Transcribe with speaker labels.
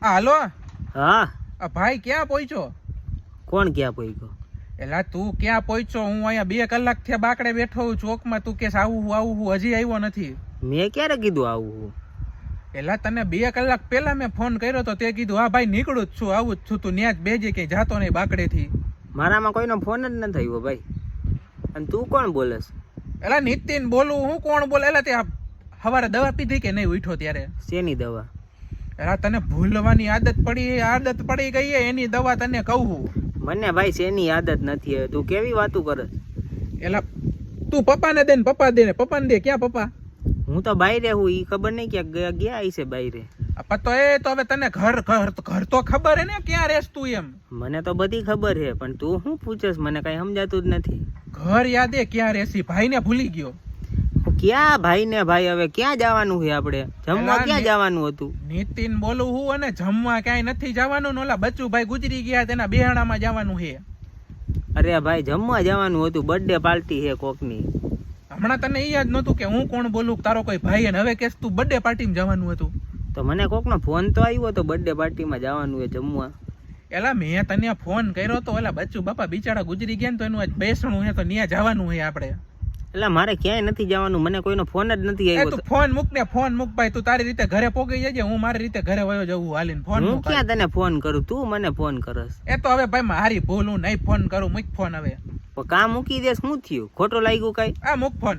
Speaker 1: હાલો.
Speaker 2: હા.
Speaker 1: આ ભાઈ ક્યાં પહોંચ્યો
Speaker 2: કોણ ક્યાં પહોંચ્યો
Speaker 1: એલા તું ક્યાં પહોંચ્યો હું અહીંયા બે કલાક થયા બાકડે બેઠો હું ચોકમાં તું કેસ આવું હું આવું હું હજી આવ્યો નથી.
Speaker 2: મેં ક્યારે કીધું આવું હું?
Speaker 1: એલા તને બે કલાક પહેલા મેં ફોન કર્યો તો તે કીધું હા ભાઈ નીકળું જ છું આવું જ છું તું ન્યાજ બેજે કે જાતો નહીં બાકડેથી.
Speaker 2: મારામાં કોઈનો ફોન જ ન થયો ભાઈ. અને તું કોણ બોલેસ
Speaker 1: એલા નીતિન બોલું હું કોણ બોલે? એલા તે સવારે દવા પીધી કે નહીં ઉઠો ત્યારે?
Speaker 2: શેની દવા?
Speaker 1: એલા તને ભૂલવાની આદત પડી આદત પડી ગઈ એની દવા તને કહું
Speaker 2: મને ભાઈ શેની આદત નથી હવે. તું કેવી વાતું કરે
Speaker 1: એલા તું પપ્પાને દે ને પપ્પા દે ને પપ્પાને દે ક્યાં પપ્પા?
Speaker 2: હું તો બાયરે હું ઈ ખબર નહીં ક્યાં ગયા ગયા હશે બાયરે.
Speaker 1: આ તો એ તો હવે તને ઘર ઘર ઘર તો ખબર હે ને ક્યાં રહેસ તું એમ?
Speaker 2: મને તો બધી ખબર છે પણ તું શું પૂછસ મને કઈ સમજાતું જ નથી.
Speaker 1: ઘર યાદે ક્યાં રહેસી ભાઈને ભૂલી ગયો.
Speaker 2: ક્યાં ભાઈ ને ભાઈ હવે ક્યાં જવાનું છે આપણે? જમવા ક્યાં જવાનું હતું?
Speaker 1: નીતિન બોલું હું અને જમવા ક્યાંય નથી જવાનું ઓલા ઓલા બચ્ચુભાઈ ગુજરી ગયા તેના બેહાણામાં જવાનું છે.
Speaker 2: અરે ભાઈ જમવા જવાનું હતું. બર્થડે પાર્ટી છે કોકની.
Speaker 1: હમણાં તને એ યાદ નહોતું કે હું કોણ બોલું તારો કોઈ ભાઈ અને હવે કેસ તું બર્થડે પાર્ટીમાં જવાનું હતું.
Speaker 2: તો મને કોકનો ફોન તો આવ્યો તો બર્થડે પાર્ટીમાં જવાનું છે જમવા.
Speaker 1: એલા મેં તને ફોન કર્યો તો એલા બચ્ચુ બાપા બિચારા ગુજરી ગયા ને તો એનું આજ બેસણું છે તો ત્યાં જવાનું છે આપણે.
Speaker 2: એટલે મારે ક્યાંય નથી જવાનું મને કોઈનો ફોન જ નથી આવ્યો
Speaker 1: તું ફોન મૂક ને ફોન મૂક ભાઈ તું તારી રીતે ઘરે પોગી જજે હું મારી રીતે ઘરે વયો જવું હાલીને ફોન
Speaker 2: હું
Speaker 1: મૂક
Speaker 2: ક્યાં તને ફોન કરું? તું મને ફોન કરસ.
Speaker 1: એ તો હવે ભાઈ મારી ભૂલ હું નહીં ફોન કરું મૂક ફોન હવે.
Speaker 2: કામ મૂકી દેસ? શું થયું? ખોટું લાગ્યું કઈ?
Speaker 1: આ મૂક ફોન